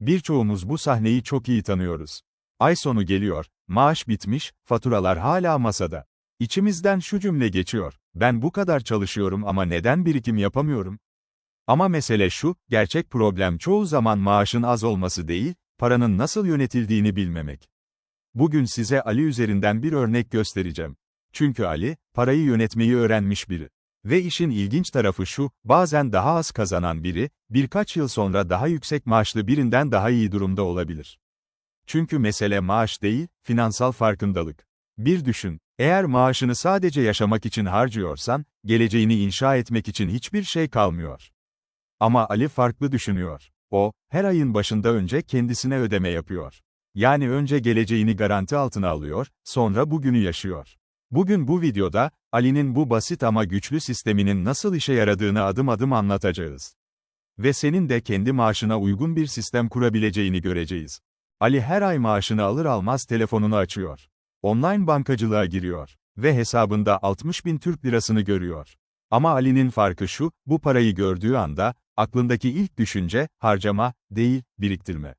Birçoğumuz bu sahneyi çok iyi tanıyoruz. Ay sonu geliyor, maaş bitmiş, faturalar hala masada. İçimizden şu cümle geçiyor, ben bu kadar çalışıyorum ama neden birikim yapamıyorum? Ama mesele şu, gerçek problem çoğu zaman maaşın az olması değil, paranın nasıl yönetildiğini bilmemek. Bugün size Ali üzerinden bir örnek göstereceğim. Çünkü Ali, parayı yönetmeyi öğrenmiş biri. Ve işin ilginç tarafı şu, bazen daha az kazanan biri, birkaç yıl sonra daha yüksek maaşlı birinden daha iyi durumda olabilir. Çünkü mesele maaş değil, finansal farkındalık. Bir düşün, eğer maaşını sadece yaşamak için harcıyorsan, geleceğini inşa etmek için hiçbir şey kalmıyor. Ama Ali farklı düşünüyor. O, her ayın başında önce kendisine ödeme yapıyor. Yani önce geleceğini garanti altına alıyor, sonra bugünü yaşıyor. Bugün bu videoda, Ali'nin bu basit ama güçlü sisteminin nasıl işe yaradığını adım adım anlatacağız. Ve senin de kendi maaşına uygun bir sistem kurabileceğini göreceğiz. Ali her ay maaşını alır almaz telefonunu açıyor. Online bankacılığa giriyor. Ve hesabında 60 bin Türk lirasını görüyor. Ama Ali'nin farkı şu, bu parayı gördüğü anda, aklındaki ilk düşünce, harcama, değil, biriktirme.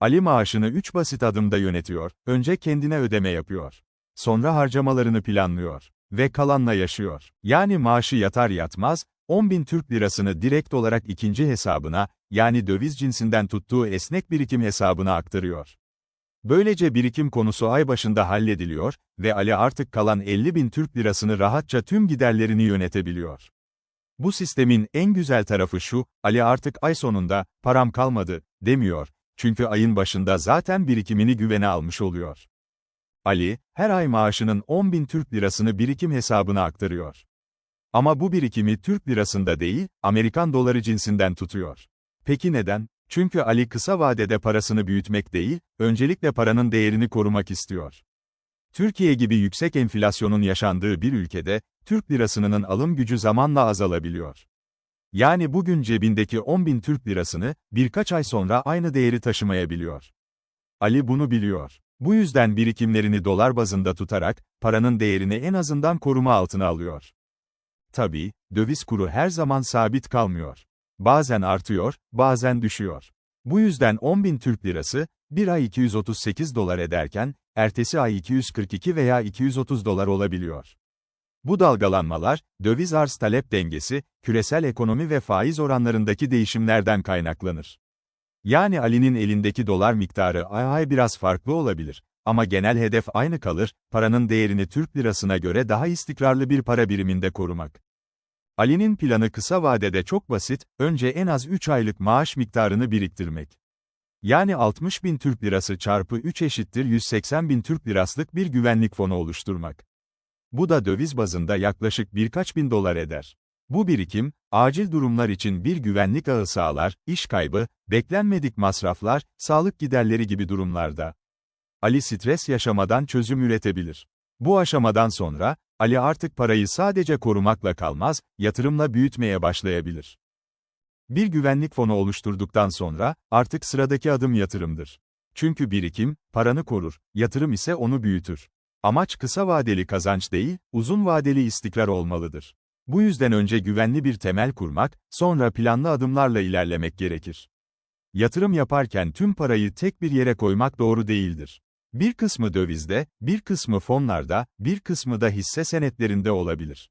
Ali maaşını 3 basit adımda yönetiyor, önce kendine ödeme yapıyor. Sonra harcamalarını planlıyor. Ve kalanla yaşıyor. Yani maaşı yatar yatmaz, 10 bin Türk lirasını direkt olarak ikinci hesabına, yani döviz cinsinden tuttuğu esnek birikim hesabına aktarıyor. Böylece birikim konusu ay başında hallediliyor ve Ali artık kalan 50 bin Türk lirasını rahatça tüm giderlerini yönetebiliyor. Bu sistemin en güzel tarafı şu, Ali artık ay sonunda, param kalmadı, demiyor. Çünkü ayın başında zaten birikimini güvene almış oluyor. Ali, her ay maaşının 10 bin Türk lirasını birikim hesabına aktarıyor. Ama bu birikimi Türk lirasında değil, Amerikan doları cinsinden tutuyor. Peki neden? Çünkü Ali kısa vadede parasını büyütmek değil, öncelikle paranın değerini korumak istiyor. Türkiye gibi yüksek enflasyonun yaşandığı bir ülkede, Türk lirasının alım gücü zamanla azalabiliyor. Yani bugün cebindeki 10 bin Türk lirasını, birkaç ay sonra aynı değeri taşımayabiliyor. Ali bunu biliyor. Bu yüzden birikimlerini dolar bazında tutarak, paranın değerini en azından koruma altına alıyor. Tabii, döviz kuru her zaman sabit kalmıyor. Bazen artıyor, bazen düşüyor. Bu yüzden 10 bin Türk lirası, bir ay 238 dolar ederken, ertesi ay 242 veya 230 dolar olabiliyor. Bu dalgalanmalar, döviz arz talep dengesi, küresel ekonomi ve faiz oranlarındaki değişimlerden kaynaklanır. Yani Ali'nin elindeki dolar miktarı ay ay biraz farklı olabilir. Ama genel hedef aynı kalır, paranın değerini Türk lirasına göre daha istikrarlı bir para biriminde korumak. Ali'nin planı kısa vadede çok basit, önce en az 3 aylık maaş miktarını biriktirmek. Yani 60 bin Türk lirası çarpı 3 eşittir 180 bin Türk liraslık bir güvenlik fonu oluşturmak. Bu da döviz bazında yaklaşık birkaç bin dolar eder. Bu birikim, acil durumlar için bir güvenlik ağı sağlar, iş kaybı, beklenmedik masraflar, sağlık giderleri gibi durumlarda. Ali stres yaşamadan çözüm üretebilir. Bu aşamadan sonra, Ali artık parayı sadece korumakla kalmaz, yatırımla büyütmeye başlayabilir. Bir güvenlik fonu oluşturduktan sonra, artık sıradaki adım yatırımdır. Çünkü birikim, paranı korur, yatırım ise onu büyütür. Amaç kısa vadeli kazanç değil, uzun vadeli istikrar olmalıdır. Bu yüzden önce güvenli bir temel kurmak, sonra planlı adımlarla ilerlemek gerekir. Yatırım yaparken tüm parayı tek bir yere koymak doğru değildir. Bir kısmı dövizde, bir kısmı fonlarda, bir kısmı da hisse senetlerinde olabilir.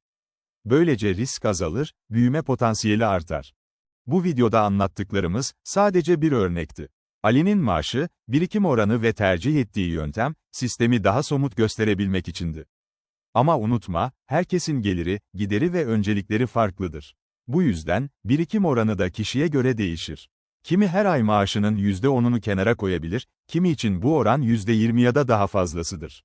Böylece risk azalır, büyüme potansiyeli artar. Bu videoda anlattıklarımız sadece bir örnekti. Ali'nin maaşı, birikim oranı ve tercih ettiği yöntem, sistemi daha somut gösterebilmek içindi. Ama unutma, herkesin geliri, gideri ve öncelikleri farklıdır. Bu yüzden, birikim oranı da kişiye göre değişir. Kimi her ay maaşının %10'unu kenara koyabilir, kimi için bu oran %20 ya da daha fazlasıdır.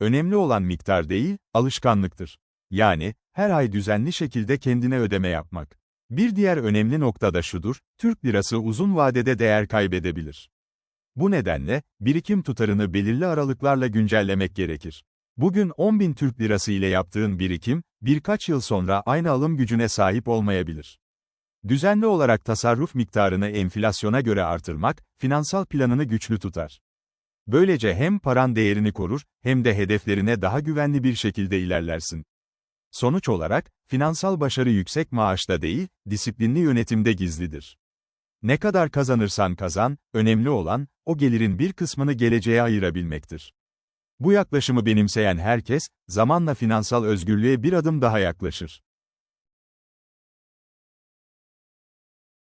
Önemli olan miktar değil, alışkanlıktır. Yani, her ay düzenli şekilde kendine ödeme yapmak. Bir diğer önemli nokta da şudur, Türk lirası uzun vadede değer kaybedebilir. Bu nedenle, birikim tutarını belirli aralıklarla güncellemek gerekir. Bugün 10 bin Türk lirası ile yaptığın birikim, birkaç yıl sonra aynı alım gücüne sahip olmayabilir. Düzenli olarak tasarruf miktarını enflasyona göre artırmak, finansal planını güçlü tutar. Böylece hem paran değerini korur, hem de hedeflerine daha güvenli bir şekilde ilerlersin. Sonuç olarak, finansal başarı yüksek maaşta değil, disiplinli yönetimde gizlidir. Ne kadar kazanırsan kazan, önemli olan, o gelirin bir kısmını geleceğe ayırabilmektir. Bu yaklaşımı benimseyen herkes, zamanla finansal özgürlüğe bir adım daha yaklaşır.